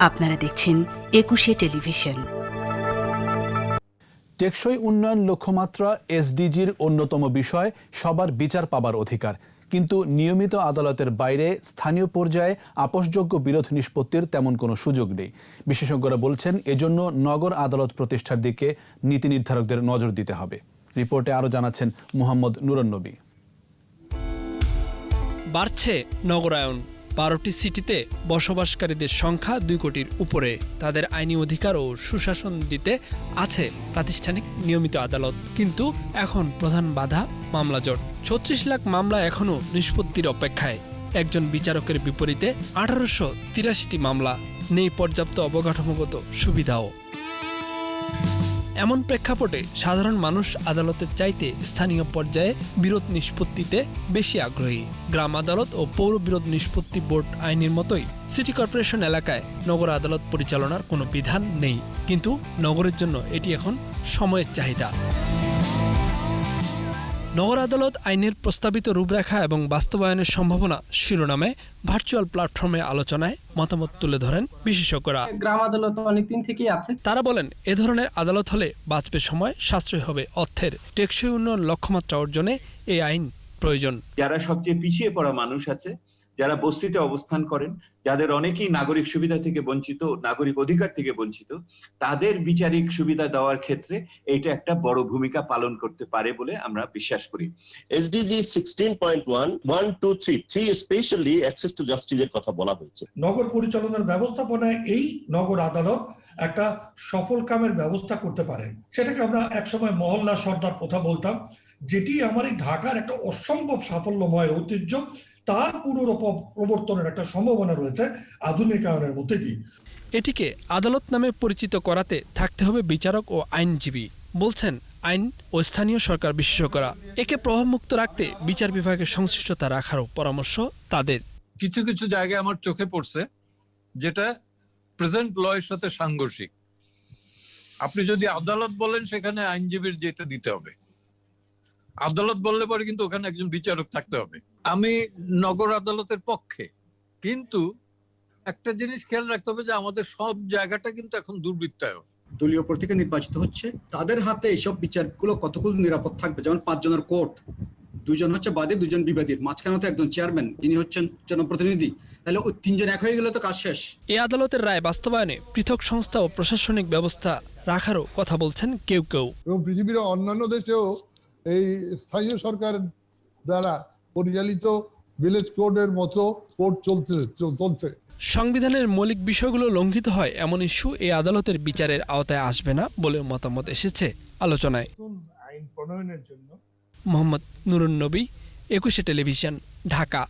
আপনারা দেখছেন একুশে টেলিভিশন। টেকসই উন্নয়ন লক্ষ্যমাত্রা এসডিজির অন্যতম বিষয় সবার বিচার পাবার অধিকার। কিন্তু নিয়মিত আদালতের বাইরে স্থানীয় পর্যায়ে আপোষযোগ্য বিরোধ নিষ্পত্তির তেমন কোনো সুযোগ নেই। বিশেষজ্ঞরা বলছেন এজন্য নগর আদালত প্রতিষ্ঠার দিকে নীতি নির্ধারকদের নজর দিতে হবে। রিপোর্টে আরও জানাচ্ছেন মোহাম্মদ নুরন্নবী বাড়ছে নগরায়ন। বারোটি সিটিতে বসবাসকারীদের সংখ্যা দুই কোটির উপরে। তাদের আইনি অধিকার ও সুশাসন দিতে আছে প্রাতিষ্ঠানিক নিয়মিত আদালত। কিন্তু এখন প্রধান বাধা মামলা জট। ছত্রিশ লাখ মামলা এখনও নিষ্পত্তির অপেক্ষায়। একজন বিচারকের বিপরীতে আঠারোশো তিরাশিটি মামলা। নেই পর্যাপ্ত অবকাঠামোগত সুবিধাও। এমন প্রেক্ষাপটে সাধারণ মানুষ আদালতের চাইতে স্থানীয় পর্যায়ে বিরোধ নিষ্পত্তিতে বেশি আগ্রহী। গ্রাম আদালত ও পৌর বিরোধ নিষ্পত্তি বোর্ড আইনের মতোই সিটি কর্পোরেশন এলাকায় নগর আদালত পরিচালনার কোনো বিধান নেই। কিন্তু নগরের জন্য এটি এখন সময়ের চাহিদা। নগর আদালত আইনের প্রস্তাবিত রূপরেখা এবং বাস্তবায়নের সম্ভাবনা শিরোনামে ভার্চুয়াল প্ল্যাটফর্মে আলোচনায় মতামত তুলে ধরেন বিশেষজ্ঞরা। গ্রাম আদালত অনেকদিন থেকেই আছে। তারা বলেন এ ধরনের আদালত হলে বাঁচবে সময় সাশ্রয় হবে অর্থের। টেকসই উন্নয়ন লক্ষ্যমাত্রা অর্জনে এই আইন প্রয়োজন। যারা সবচেয়ে পিছিয়ে পড়া মানুষ আছে যারা বস্তিতে অবস্থান করেন যাদের অনেকেই নাগরিক সুবিধা থেকে বঞ্চিত নাগরিক অধিকার থেকে বঞ্চিত তাদের বিচারিক সুবিধা দেওয়ার ক্ষেত্রে এইটা একটা বড় ভূমিকা পালন করতে পারে বলে আমরা বিশ্বাস করি। SDG 16.1, 1, 2, 3, 3 স্পেশালি অ্যাক্সেস টু জাস্টিসের কথা বলা হয়েছে। নগর পরিচালনার ব্যবস্থাপনায় এই নগর আদালত একটা সফল কামের ব্যবস্থা করতে পারে। সেটাকে আমরা একসময় মহল্লা সর্দার প্রথা বলতাম। যেটি আমার এই ঢাকার একটা অসম্ভব সাফল্যময় ঐতিহ্য তার পুনরুপ- প্রবর্তনের একটা সম্ভাবনা রয়েছে আধুনিকায়নের মধ্যে দিয়ে। এটিকে আদালত নামে পরিচিত করাতে থাকতে হবে বিচারক ও আইনজীবী বলছেন আইন ও স্থানীয় সরকার বিশেষজ্ঞরা। একে প্রভাবমুক্ত রাখতে বিচার বিভাগের সংশ্লিষ্টতা রাখারও পরামর্শ তাদের। কিছু কিছু জায়গায় আমার চোখে পড়ছে যেটা প্রেজেন্ট ল এর সাথে সাংঘর্ষিক। আপনি যদি আদালত বলেন সেখানে আইনজীবীর যেতে দিতে হবে। আদালত বললে পরে কিন্তু ওখানে একজন বিচারক থাকতে হবে। আমি নগর আদালতের পক্ষে। কিন্তু একটা জিনিস খেয়াল রাখতে হবে যে আমাদের সব জায়গাটা কিন্তু এখন দুর্বৃত্তায় দলীয় প্রতীকে নির্বাচিত হচ্ছে। তাদের হাতে এইসব বিচারগুলো কতগুলো নিরাপদ থাকবে? যেমন পাঁচজনের কোর্ট দুজন হচ্ছে বাদী দুজন বিবাদীর। মাঝখানে তো একজন চেয়ারম্যান যিনি হচ্ছেন জনপ্রতিনিধি। তাহলে ওই তিনজন এক হয়ে গেলে তো কাজ শেষ। এ আদালতের রায় বাস্তবায়নে পৃথক সংস্থা ও প্রশাসনিক ব্যবস্থা রাখারও কথা বলছেন কেউ কেউ। এবং পৃথিবীর অন্যান্য দেশেও এই স্থানীয় সরকার দ্বারা পরিচালিত ভিলেজ কোডের মতো কোর্ট চলতে চলছে। সংবিধানের মৌলিক বিষয়গুলো লঙ্ঘিত হয় এমন ইস্যু এই আদালতের বিচারের আওতায় আসবে না বলেও মতামত এসেছে আলোচনায়। আইন প্রণয়নের জন্য মোহাম্মদ নুরুন নবী একুশে টেলিভিশন ঢাকা।